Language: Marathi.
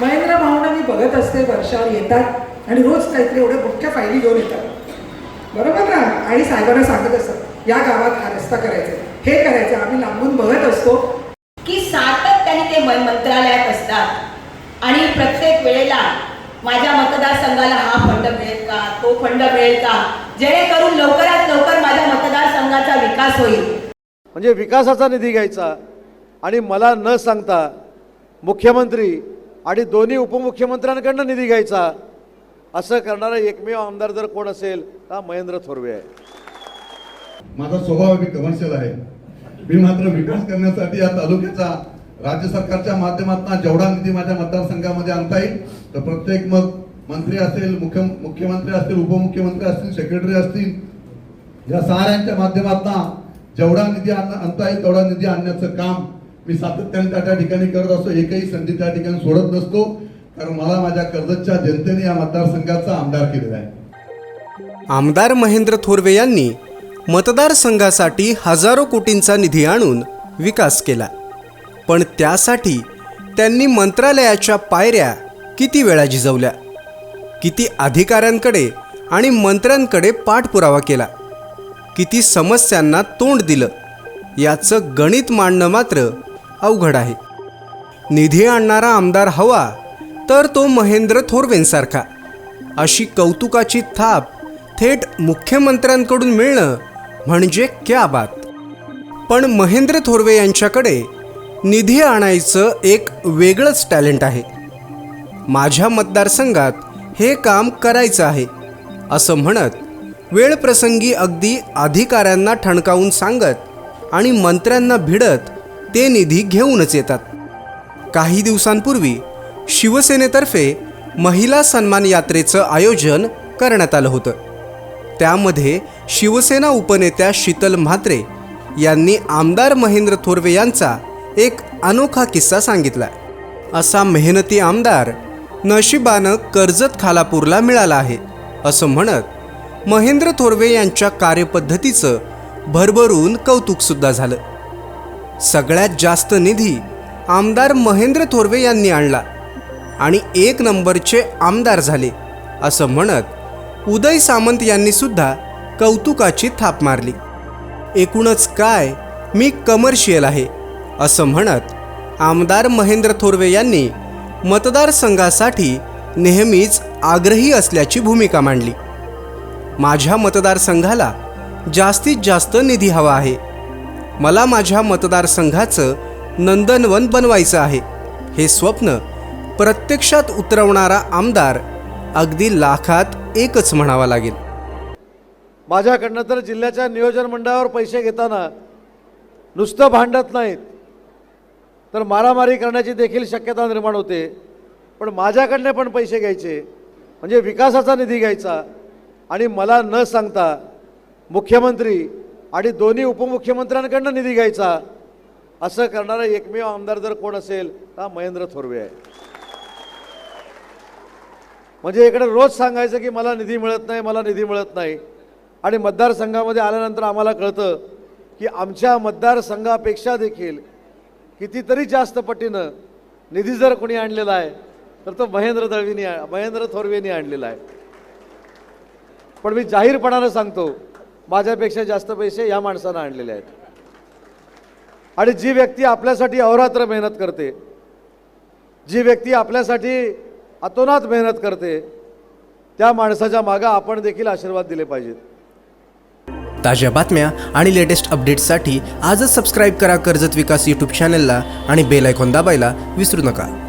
महेंद्र भावना मी बघत असते वर्षावर येतात आणि रोज काहीतरी एवढ्या मोठ्या फायली घेऊन येतात. बरोबर ना? आणि साहेबांना सांगत असतात या गावात हा रस्ता करायचा आहे, हे करायचं आहे." आम्ही लांबून बघत असतो. की सातत्याने ते म- मंत्रालयात असतात. आणि प्रत्येक वेळेला माझ्या मतदारसंघाला हा फंड मिळेल का तो फंड मिळेल का? जेणेकरून लवकरात लवकर माझ्या मतदारसंघाचा विकास होईल. म्हणजे विकासाचा निधी घ्यायचा. आणि मला न सांगता मुख्यमंत्री आणि दोन्ही उपमुख्यमंत्र्यांकडनं निधी घ्यायचा. असं करणारा एकमेव आमदार जर कोण असेल तर हा महेंद्र थोरवे आहे. माझा स्वभाव मी कमर्शियल आहे. मी मात्र विकास करण्यासाठी या तालुक्याचा राज्य सरकारच्या माध्यमातून जेवढा निधी माझ्या मतदारसंघामध्ये आणता येईल तर प्रत्येक मग मंत्री असेल मुख्य मुख्यमंत्री असतील उपमुख्यमंत्री असतील सेक्रेटरी असतील या साऱ्यांच्या माध्यमातून जेवढा निधी आण- आणता येईल तेवढा निधी आणण्याचं काम मी सातत्याने त्या त्या ठिकाणी करत असतो. एकही संधी त्या ठिकाणी सोडत नसतो. कारण मला माझ्या कर्जतच्या जनतेने या मतदारसंघाचा आमदार केलेला आहे. आमदार महेंद्र थोरवे यांनी मतदारसंघासाठी हजारो कोटींचा निधी आणून विकास केला. पण त्यासाठी त्यांनी मंत्रालयाच्या पायऱ्या किती वेळा झिजवल्या? किती अधिकाऱ्यांकडे आणि मंत्र्यांकडे पाठपुरावा केला? किती समस्यांना तोंड दिलं? याचं गणित मांडणं मात्र अवघड आहे. निधी आणणारा आमदार हवा तर तो महेंद्र थोरवेंसारखा. अशी कौतुकाची थाप थेट मुख्यमंत्र्यांकडून मिळणं म्हणजे क्या बात. पण महेंद्र थोरवे यांच्याकडे निधी आणायचं एक वेगळंच टॅलेंट आहे. माझ्या मतदारसंघात हे काम करायचं आहे असं म्हणत वेळप्रसंगी अगदी अधिकाऱ्यांना ठणकावून सांगत आणि मंत्र्यांना भिडत ते निधी घेऊनच येतात. काही दिवसांपूर्वी शिवसेनेतर्फे महिला सन्मान यात्रेचं आयोजन करण्यात आलं होतं. त्यामध्ये शिवसेना उपनेत्या शीतल म्हात्रे यांनी आमदार महेंद्र थोरवे यांचा एक अनोखा किस्सा सांगितला. असा मेहनती आमदार नशिबानं कर्जत खालापूरला मिळाला आहे असं म्हणत महेंद्र थोरवे यांच्या कार्यपद्धतीचं भरभरून कौतुकसुद्धा झालं. सगळ्यात जास्त निधी आमदार महेंद्र थोरवे यांनी आणला आणि एक नंबरचे आमदार झाले असं म्हणत उदय सामंत यांनी सुद्धा कौतुकाची थाप मारली. एकूणच काय? मी कमर्शियल आहे असं म्हणत आमदार महेंद्र थोरवे यांनी मतदारसंघासाठी नेहमीच आग्रही असल्याची भूमिका मांडली. माझ्या मतदारसंघाला जास्तीत जास्त निधी हवा आहे. मला माझ्या मतदारसंघाचं नंदनवन बनवायचं आहे. हे स्वप्न प्रत्यक्षात उतरवणारा आमदार अगदी लाखात एकच म्हणावा लागेल. माझ्याकडनं तर जिल्ह्याच्या नियोजन मंडळावर पैसे घेताना नुसतं भांडत नाहीत. तर मारामारी करण्याची देखील शक्यता निर्माण होते. पण माझ्याकडनं पण पैसे घ्यायचे. म्हणजे विकासाचा निधी घ्यायचा. आणि मला न सांगता मुख्यमंत्री आणि दोन्ही उपमुख्यमंत्र्यांकडनं निधी घ्यायचा. असं करणारा एकमेव आमदार जर कोण असेल तर हा महेंद्र थोरवे आहे. म्हणजे इकडे रोज सांगायचं की मला निधी मिळत नाही मला निधी मिळत नाही. आणि मतदारसंघामध्ये आल्यानंतर आम्हाला कळतं की आमच्या मतदारसंघापेक्षा देखील कितीतरी जास्त पटीनं निधी जर कोणी आणलेला आहे तर तो महेंद्र दळवीनी महेंद्र थोरवेनी आणलेला आहे. पण मी जाहीरपणानं सांगतो माझ्यापेक्षा जास्त पैसे या माणसानं आणलेले आहेत. आणि जी व्यक्ती आपल्यासाठी अहोरात्र मेहनत करते जी व्यक्ती आपल्यासाठी अतोनात मेहनत करते त्या माणसाच्या मागं आपण देखील आशीर्वाद दिले पाहिजेत. ताज्या बातम्या आणि लेटेस्ट अपडेट्ससाठी आजच सबस्क्राईब करा कर्जत विकास यूट्यूब चॅनलला आणि बेल आयकॉन दाबायला विसरू नका.